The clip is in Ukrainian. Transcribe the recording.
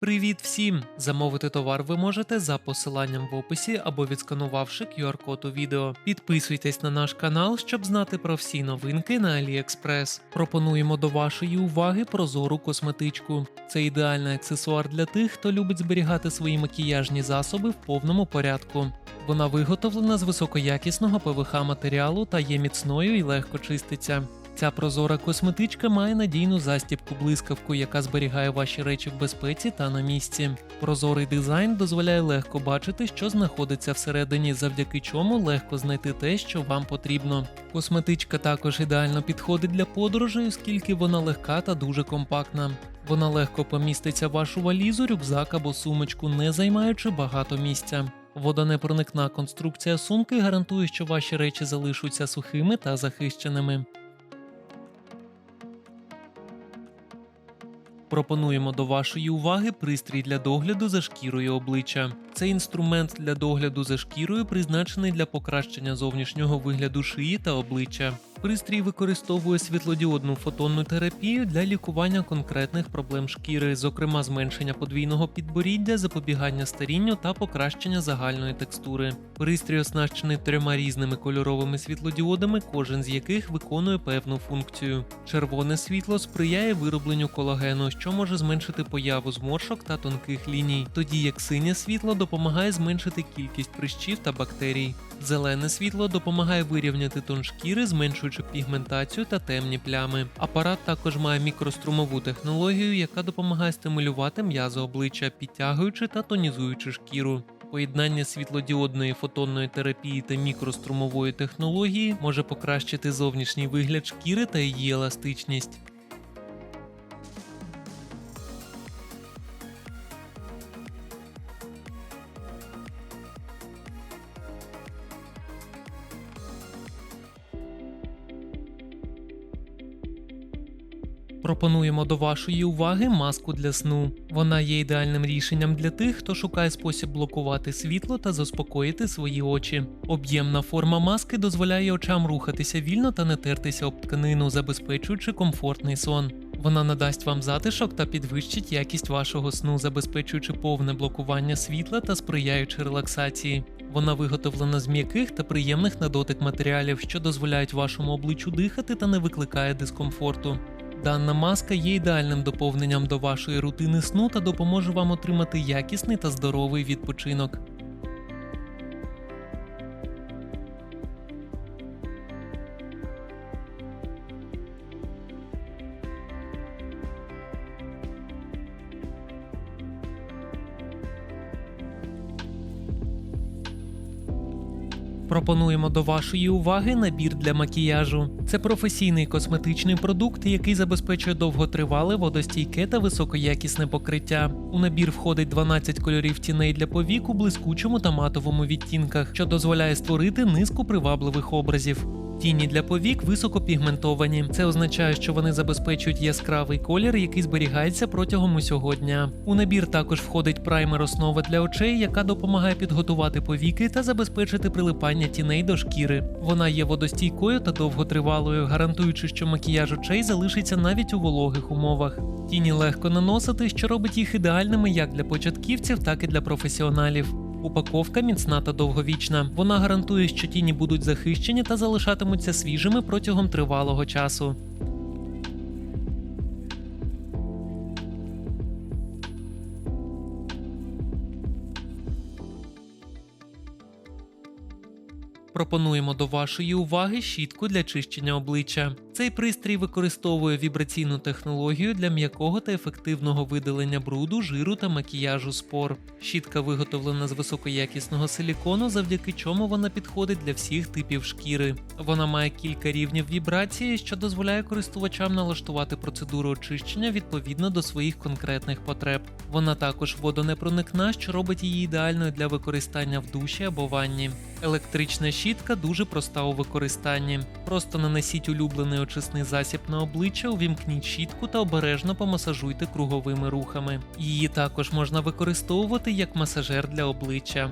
Привіт всім! Замовити товар ви можете за посиланням в описі або відсканувавши QR-код у відео. Підписуйтесь на наш канал, щоб знати про всі новинки на AliExpress. Пропонуємо до вашої уваги прозору косметичку. Це ідеальний аксесуар для тих, хто любить зберігати свої макіяжні засоби в повному порядку. Вона виготовлена з високоякісного ПВХ матеріалу та є міцною і легко чиститься. Ця прозора косметичка має надійну застібку блискавку, яка зберігає ваші речі в безпеці та на місці. Прозорий дизайн дозволяє легко бачити, що знаходиться всередині, завдяки чому легко знайти те, що вам потрібно. Косметичка також ідеально підходить для подорожей, оскільки вона легка та дуже компактна. Вона легко поміститься в вашу валізу, рюкзак або сумочку, не займаючи багато місця. Водонепроникна конструкція сумки гарантує, що ваші речі залишаться сухими та захищеними. Пропонуємо до вашої уваги пристрій для догляду за шкірою обличчя. Цей інструмент для догляду за шкірою призначений для покращення зовнішнього вигляду шиї та обличчя. Пристрій використовує світлодіодну фотонну терапію для лікування конкретних проблем шкіри, зокрема зменшення подвійного підборіддя, запобігання старінню та покращення загальної текстури. Пристрій оснащений трьома різними кольоровими світлодіодами, кожен з яких виконує певну функцію. Червоне світло сприяє виробленню колагену, що може зменшити появу зморшок та тонких ліній, тоді як синє світло допомагає зменшити кількість прищів та бактерій. Зелене світло допомагає вирівняти тон шкіри, зменшуючи пігментацію та темні плями. Апарат також має мікрострумову технологію, яка допомагає стимулювати м'язи обличчя, підтягуючи та тонізуючи шкіру. Поєднання світлодіодної фотонної терапії та мікрострумової технології може покращити зовнішній вигляд шкіри та її еластичність. Пропонуємо до вашої уваги маску для сну. Вона є ідеальним рішенням для тих, хто шукає спосіб блокувати світло та заспокоїти свої очі. Об'ємна форма маски дозволяє очам рухатися вільно та не тертися об тканину, забезпечуючи комфортний сон. Вона надасть вам затишок та підвищить якість вашого сну, забезпечуючи повне блокування світла та сприяючи релаксації. Вона виготовлена з м'яких та приємних на дотик матеріалів, що дозволяють вашому обличчю дихати та не викликає дискомфорту. Дана маска є ідеальним доповненням до вашої рутини сну та допоможе вам отримати якісний та здоровий відпочинок. Пропонуємо до вашої уваги набір для макіяжу. Це професійний косметичний продукт, який забезпечує довготривале, водостійке та високоякісне покриття. У набір входить 12 кольорів тіней для повік у блискучому та матовому відтінках, що дозволяє створити низку привабливих образів. Тіні для повік високопігментовані. Це означає, що вони забезпечують яскравий колір, який зберігається протягом усього дня. У набір також входить праймер основа для очей, яка допомагає підготувати повіки та забезпечити прилипання тіней до шкіри. Вона є водостійкою та довготривалою, гарантуючи, що макіяж очей залишиться навіть у вологих умовах. Тіні легко наносити, що робить їх ідеальними як для початківців, так і для професіоналів. Упаковка міцна та довговічна. Вона гарантує, що тіні будуть захищені та залишатимуться свіжими протягом тривалого часу. Пропонуємо до вашої уваги щітку для чищення обличчя. Цей пристрій використовує вібраційну технологію для м'якого та ефективного видалення бруду, жиру та макіяжу спор. Щітка виготовлена з високоякісного силікону, завдяки чому вона підходить для всіх типів шкіри. Вона має кілька рівнів вібрації, що дозволяє користувачам налаштувати процедуру очищення відповідно до своїх конкретних потреб. Вона також водонепроникна, що робить її ідеальною для використання в душі або ванні. Електрична щітка дуже проста у використанні. Просто нанесіть улюблений очисний засіб на обличчя, увімкніть щітку та обережно помасажуйте круговими рухами. Її також можна використовувати як масажер для обличчя.